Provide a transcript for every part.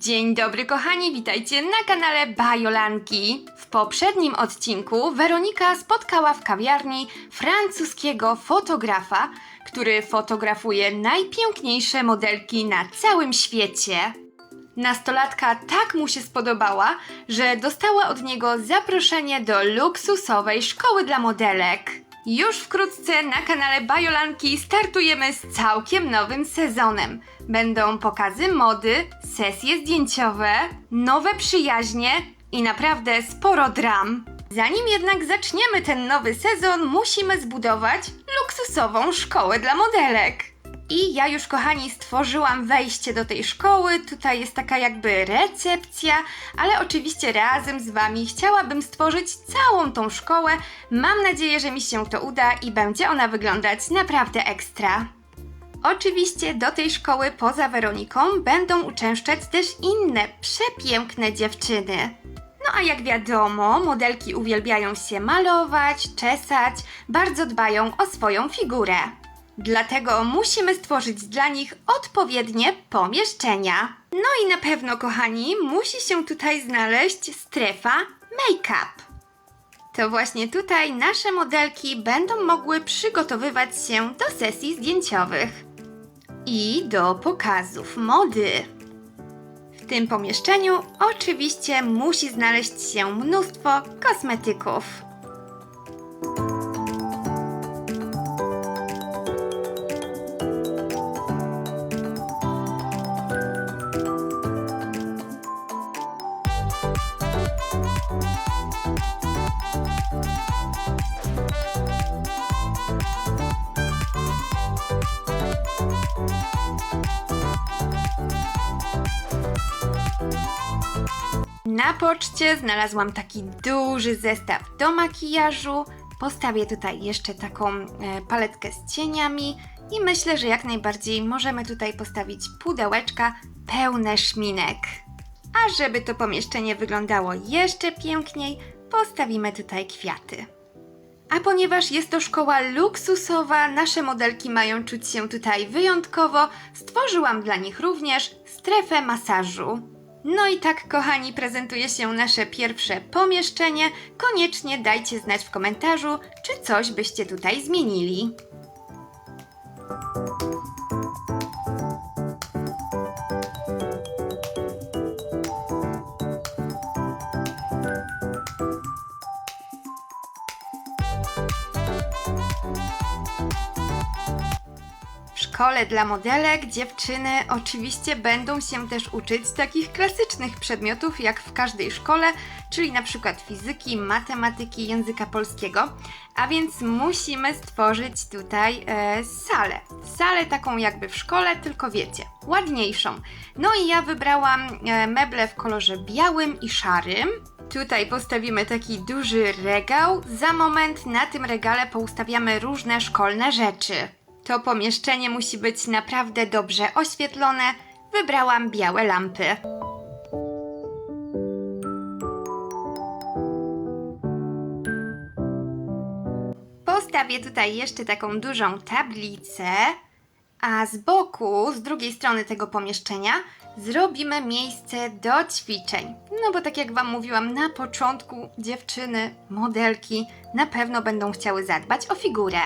Dzień dobry kochani, witajcie na kanale Bajolanki. W poprzednim odcinku Weronika spotkała w kawiarni francuskiego fotografa, który fotografuje najpiękniejsze modelki na całym świecie. Nastolatka tak mu się spodobała, że dostała od niego zaproszenie do luksusowej szkoły dla modelek. Już wkrótce na kanale Bajolanki startujemy z całkiem nowym sezonem. Będą pokazy mody, sesje zdjęciowe, nowe przyjaźnie i naprawdę sporo dram. Zanim jednak zaczniemy ten nowy sezon, musimy zbudować luksusową szkołę dla modelek. I ja już, kochani, stworzyłam wejście do tej szkoły. Tutaj jest taka jakby recepcja, ale oczywiście razem z Wami chciałabym stworzyć całą tą szkołę. Mam nadzieję, że mi się to uda i będzie ona wyglądać naprawdę ekstra. Oczywiście do tej szkoły poza Weroniką będą uczęszczać też inne przepiękne dziewczyny. No a jak wiadomo, modelki uwielbiają się malować, czesać, bardzo dbają o swoją figurę. Dlatego musimy stworzyć dla nich odpowiednie pomieszczenia. No i na pewno, kochani, musi się tutaj znaleźć strefa make-up. To właśnie tutaj nasze modelki będą mogły przygotowywać się do sesji zdjęciowych i do pokazów mody. W tym pomieszczeniu oczywiście musi znaleźć się mnóstwo kosmetyków. Na poczcie znalazłam taki duży zestaw do makijażu. Postawię tutaj jeszcze taką e, paletkę z cieniami i myślę, że jak najbardziej możemy tutaj postawić pudełeczka pełne szminek. A żeby to pomieszczenie wyglądało jeszcze piękniej, postawimy tutaj kwiaty. A ponieważ jest to szkoła luksusowa, nasze modelki mają czuć się tutaj wyjątkowo, stworzyłam dla nich również strefę masażu. No i tak, kochani, prezentuje się nasze pierwsze pomieszczenie. Koniecznie dajcie znać w komentarzu, czy coś byście tutaj zmienili. Szkole dla modelek dziewczyny oczywiście będą się też uczyć takich klasycznych przedmiotów jak w każdej szkole, czyli na przykład fizyki, matematyki, języka polskiego. A więc musimy stworzyć tutaj e, salę. Salę taką jakby w szkole, tylko wiecie, ładniejszą. No i ja wybrałam e, meble w kolorze białym i szarym. Tutaj postawimy taki duży regał. Za moment na tym regale poustawiamy różne szkolne rzeczy. To pomieszczenie musi być naprawdę dobrze oświetlone. Wybrałam białe lampy. Postawię tutaj jeszcze taką dużą tablicę, a z boku, z drugiej strony tego pomieszczenia, zrobimy miejsce do ćwiczeń. No bo tak jak Wam mówiłam na początku, dziewczyny, modelki na pewno będą chciały zadbać o figurę.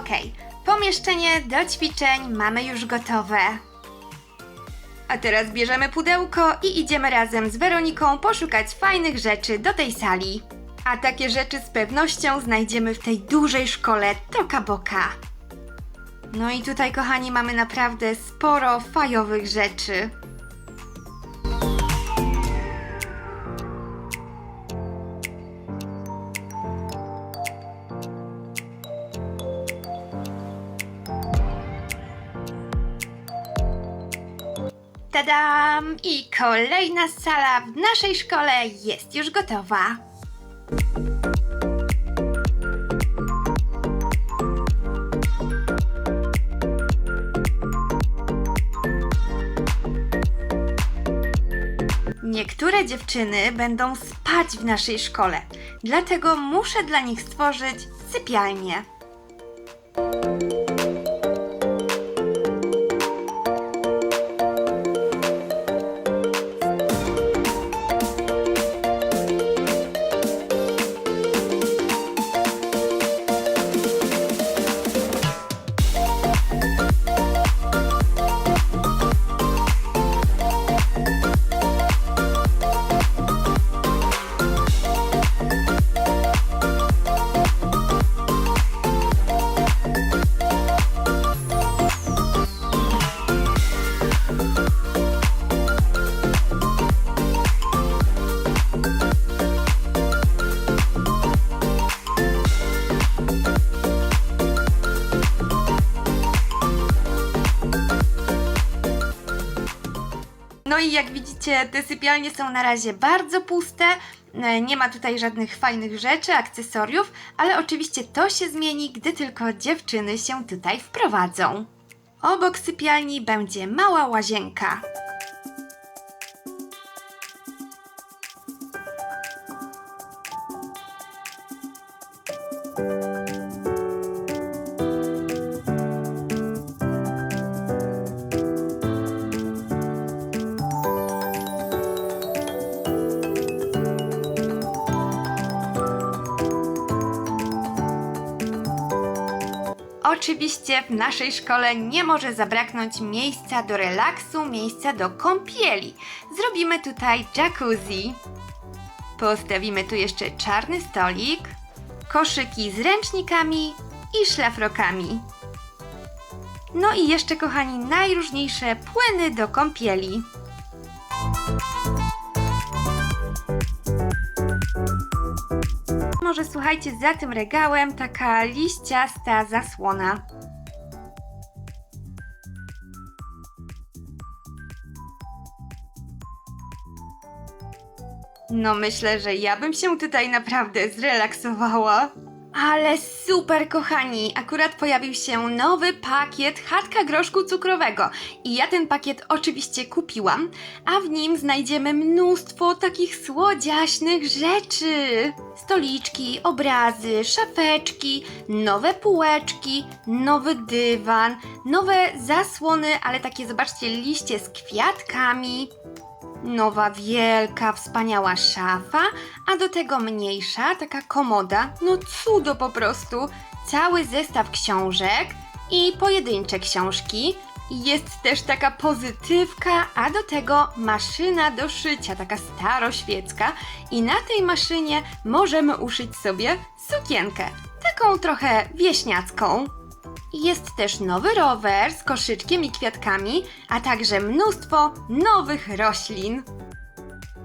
Okej, pomieszczenie do ćwiczeń mamy już gotowe. A teraz bierzemy pudełko i idziemy razem z Weroniką poszukać fajnych rzeczy do tej sali. A takie rzeczy z pewnością znajdziemy w tej dużej szkole Toka Boka. No i tutaj, kochani, mamy naprawdę sporo fajowych rzeczy. Tadam! I kolejna sala w naszej szkole jest już gotowa. Niektóre dziewczyny będą spać w naszej szkole, dlatego muszę dla nich stworzyć sypialnię. No i jak widzicie, te sypialnie są na razie bardzo puste. e, Nie ma tutaj żadnych fajnych rzeczy, akcesoriów, ale oczywiście to się zmieni, gdy tylko dziewczyny się tutaj wprowadzą. Obok sypialni będzie mała łazienka. Oczywiście w naszej szkole nie może zabraknąć miejsca do relaksu, miejsca do kąpieli. Zrobimy tutaj jacuzzi. Postawimy tu jeszcze czarny stolik, koszyki z ręcznikami i szlafrokami. No i jeszcze, kochani, najróżniejsze płyny do kąpieli. Może słuchajcie, za tym regałem taka liściasta zasłona. No myślę, że ja bym się tutaj naprawdę zrelaksowała. Ale super, kochani! Akurat pojawił się nowy pakiet chatka groszku cukrowego. I ja ten pakiet oczywiście kupiłam, a w nim znajdziemy mnóstwo takich słodziaśnych rzeczy. Stoliczki, obrazy, szafeczki, nowe półeczki, nowy dywan, nowe zasłony, ale takie zobaczcie liście z kwiatkami. Nowa wielka, wspaniała szafa, a do tego mniejsza, taka komoda. No cudo po prostu. Cały zestaw książek i pojedyncze książki. Jest też taka pozytywka, a do tego maszyna do szycia, taka staroświecka. I na tej maszynie możemy uszyć sobie sukienkę, taką trochę wieśniacką. Jest też nowy rower z koszyczkiem i kwiatkami, a także mnóstwo nowych roślin.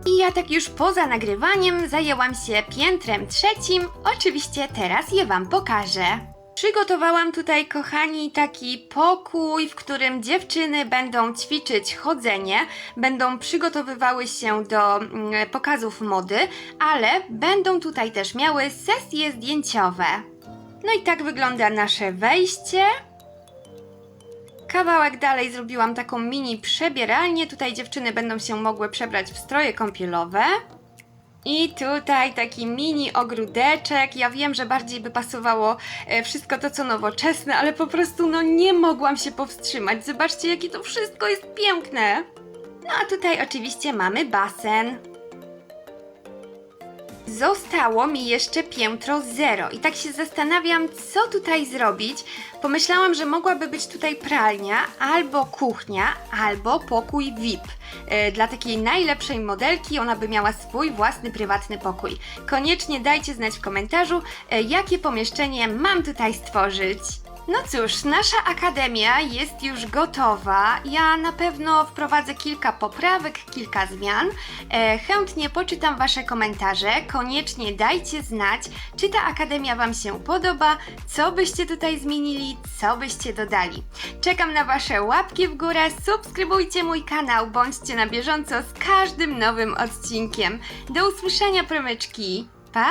I ja tak już poza nagrywaniem zajęłam się piętrem trzecim. Oczywiście teraz je Wam pokażę. Przygotowałam tutaj, kochani, taki pokój, w którym dziewczyny będą ćwiczyć chodzenie, będą przygotowywały się do mm, pokazów mody, ale będą tutaj też miały sesje zdjęciowe. No i tak wygląda nasze wejście. Kawałek dalej zrobiłam taką mini przebieralnię. Tutaj dziewczyny będą się mogły przebrać w stroje kąpielowe. I tutaj taki mini ogródeczek. Ja wiem, że bardziej by pasowało e, wszystko to, co nowoczesne, ale po prostu no nie mogłam się powstrzymać. Zobaczcie, jakie to wszystko jest piękne. No a tutaj oczywiście mamy basen. Zostało mi jeszcze piętro zero i tak się zastanawiam, co tutaj zrobić. Pomyślałam, że mogłaby być tutaj pralnia, albo kuchnia, albo pokój VIP. E, Dla takiej najlepszej modelki ona by miała swój własny prywatny pokój. Koniecznie dajcie znać w komentarzu, e, jakie pomieszczenie mam tutaj stworzyć. No cóż, nasza akademia jest już gotowa. Ja na pewno wprowadzę kilka poprawek, kilka zmian. E, chętnie poczytam Wasze komentarze. Koniecznie dajcie znać, czy ta akademia Wam się podoba, co byście tutaj zmienili, co byście dodali. Czekam na Wasze łapki w górę, subskrybujcie mój kanał, bądźcie na bieżąco z każdym nowym odcinkiem. Do usłyszenia, promyczki. Pa!